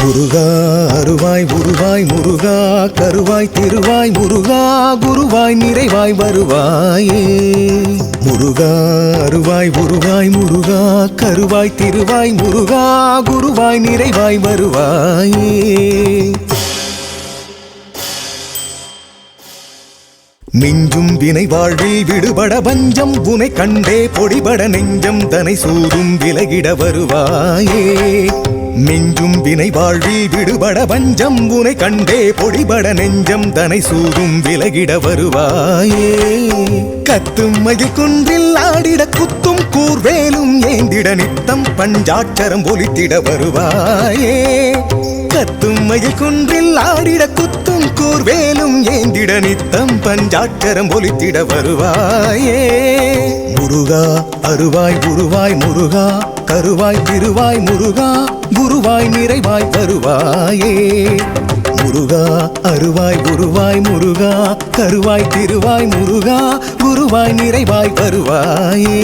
முருகா அருவாய் உருவாய் முருகா கருவாய் திருவாய் முருகா குருவாய் நிறைவாய் வருவாயே. முருகா அருவாய் உருவாய் முருகா கருவாய் திருவாய் முருகா குருவாய் நிறைவாய் வருவாயே. மிஞ்சும் வினை வாழ்வில் விடுபட பஞ்சம் உனை கண்டே பொடிபட நெஞ்சம் தனை சூதும் விலகிட வருவாயே. மிஞ்சும் வினை வாழ்வில் விடுபட வஞ்சம் உனை கண்டே பொடிபட நெஞ்சம் தனை சூதும் விலகிட வருவாயே. கத்தும் மயில் குன்றில் ஆடிட குத்தும் கூர்வேலும் ஏந்திட நித்தம் பஞ்சாட்சரம் ஒலித்திட வருவாயே. கத்தும் மயில் குன்றில் ஆடிட குத்தும் கூர்வேலும் ஏந்திட நித்தம் பஞ்சாட்சரம் ஒலித்திட வருவாயே. முருகா அருவாய் குருவாய் முருகா தருவாய் திருவாய் முருகா குருவாய் நிறைவாய் தருவாயே முருகா அருவாய் குருவாய் முருகா கருவாய் திருவாய் முருகா குருவாய் நிறைவாய் தருவாயே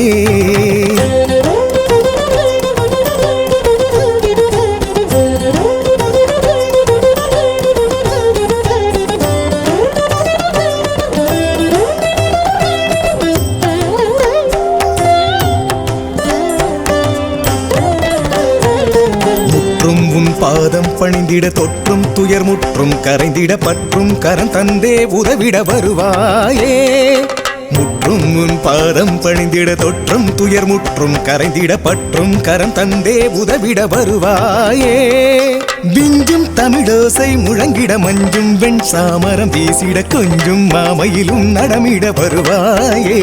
பாதம் பணிந்திட தொற்றும் துயர் முற்றும் கரைந்திட பற்றும் கரம் தந்தே உதவிட வருவாயே. முற்றும் உன் பாதம் பணிந்திட தொற்றும் துயர் முற்றும் கரைந்திட பற்றும் கரம் தந்தே உதவிட வருவாயே. விஞ்சும் தமிழோசை முழங்கிட மஞ்சும் வெண் சாமரம் வீசிட கொஞ்சும் மாமையிலும் நடமிட வருவாயே.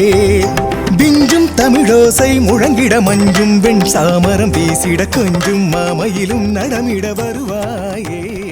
விஞ்சும் தமிழோசை முழங்கிட மஞ்சும் வெண் சாமரம் வீசிட கொஞ்சும் மாமையிலும் நடமிட வருவாயே.